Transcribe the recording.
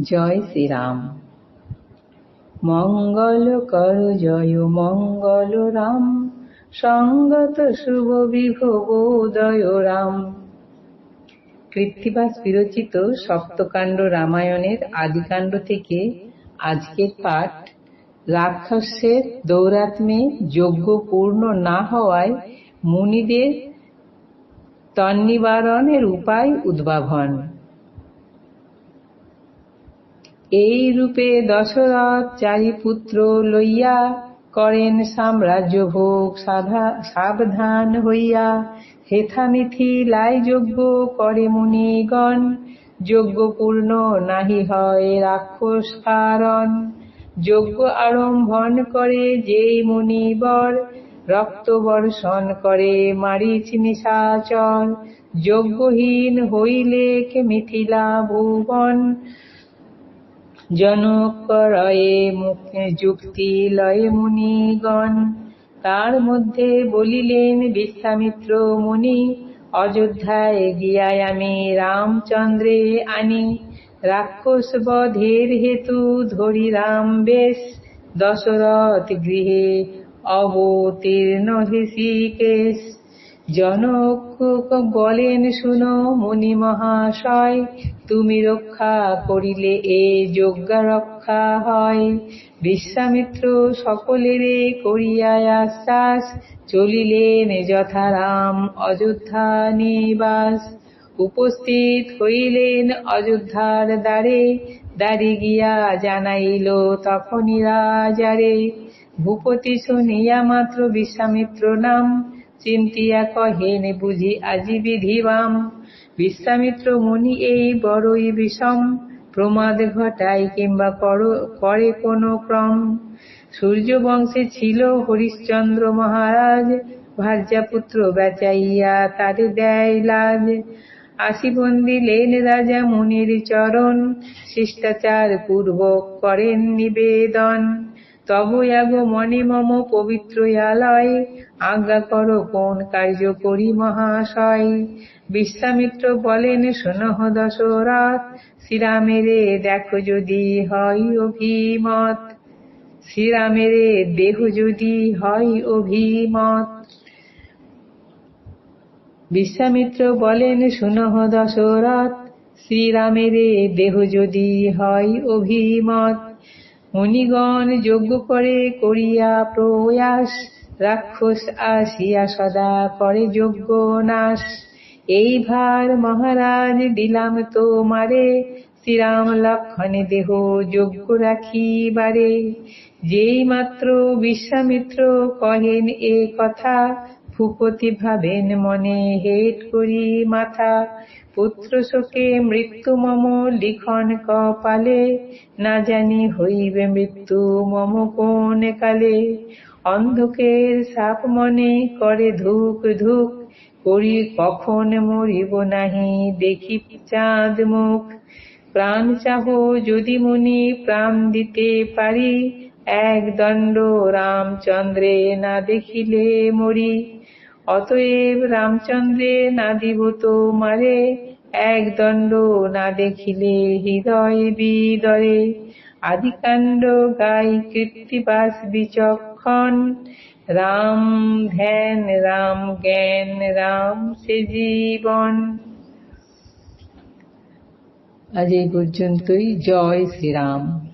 জয় শ্রীরাম। মঙ্গল কর, জয় মঙ্গল রাম। সঙ্গত শুভ বিভবোদয় রাম। কৃত্তিবাস বিরচিত সপ্তকাণ্ড রামায়ণের আদিকাণ্ড থেকে আজকের পাঠ। রাক্ষসের দৌরাত্মে যজ্ঞ পূর্ণ না হওয়ায় মুনিদের তন্নিবারণের উপায় উদ্ভাবন। এই রূপে দশরথ চারি পুত্র লইয়া করেন সাম্রাজ্য ভোগ সাবধান হইয়া। হেথা লাই যজ্ঞ করে মুনিগণ যজ্ঞ পূর্ণ নাহি হয় রাক্ষস কারণ যজ্ঞ আরম্ভন করে যেই মুনিবর রক্ত বর্ষণ করে মারিচ নিশাচর। যজ্ঞহীন হইলে কে মিথিলা ভুবন জনক করয়ে মুখে যুক্তি লয়ে মুনিগণ। তার মধ্যে বলিলেন, বিশ্বামিত্র মুনি, অযোধ্যায় গিয়ায় আমি রামচন্দ্রে আনি। রাক্ষস বধের হেতু ধরি রাম বেশ। দশরথ গৃহে অবতীর্ণ হৃষিকেশ জনক বলেন, শুনো মুনি মহাশয় তুমি রক্ষা করিলে এ যজ্ঞা রক্ষা হয়। বিশ্বামিত্র সকলেরে করিয়া আশ্বাস, চলিলেন যথারাম অযোধ্যা নিবাস। উপস্থিত হইলেন অযোধ্যার দ্বারে, দাঁড়ি গিয়া জানাইল তখনই রাজারে, ভূপতি শুনিয়া মাত্র বিশ্বামিত্র নাম চিন্তিয়া কহেন বুঝি আজি বিধিবাম। বিশ্বামিত্র মুনি এই বড়ই বিষম। প্রমাদ ঘটায় কিংবা করে কোনো ক্রম। সূর্য বংশে ছিল হরিশ্চন্দ্র মহারাজ। ভার্যাপুত্র বেচাইয়া তারে দেয় লাজ। আসি বন্দিলেন রাজা মুনির চরণ। শিষ্টাচার পূর্বক করেন নিবেদন। তব মনে মম পবিত্র আলয় আজ্ঞা করো কোন কার্য করি মহাশয়। বিশ্বামিত্র বলেন শোনহ দশরথ, শ্রীরামেরে দেখো যদি হয় অভিমত। শ্রীরামেরে দেহ যদি হয় অভিমত। বিশ্বামিত্র বলেন শুনহ দশরথ, শ্রীরামেরে দেহ যদি হয় অভিমত। মুনিগণ যজ্ঞ করে করিয়া প্রয়াস, রাক্ষস আসিয়া সদা করে যজ্ঞ নাশ। এই ভার মহারাজ দিলাম তো মারে শ্রীরাম লক্ষণে দেহ যজ্ঞ রাখিবারে। যেই মাত্র বিশ্বামিত্র কহেন এ কথা ভূপতি ভাবেন মনে হেট করি মাথা। পুত্র শোকে মৃত্যু মম লিখন কপালে, না জানি হইবে মৃত্যু মম কোন কালে। অন্ধকের সাপ মনে করে ধুক ধুক, করি কখন মরিব নাহি দেখি চাঁদ মুখ। প্রাণ চাহ যদি মুনি প্রাণ দিতে পারি এক দণ্ড রামচন্দ্রে না দেখিলে মরি। অতএব রামচন্দ্রে না দিব তো মারে এক দণ্ড না দেখিলে হৃদয় বিদরে। আদিকাণ্ড গাই কৃত্তিবাস বিচক্ষণ। রাম ধ্যান, রাম জ্ঞান, রাম সে জীবন। আজ এই পর্যন্তই। জয় শ্রীরাম।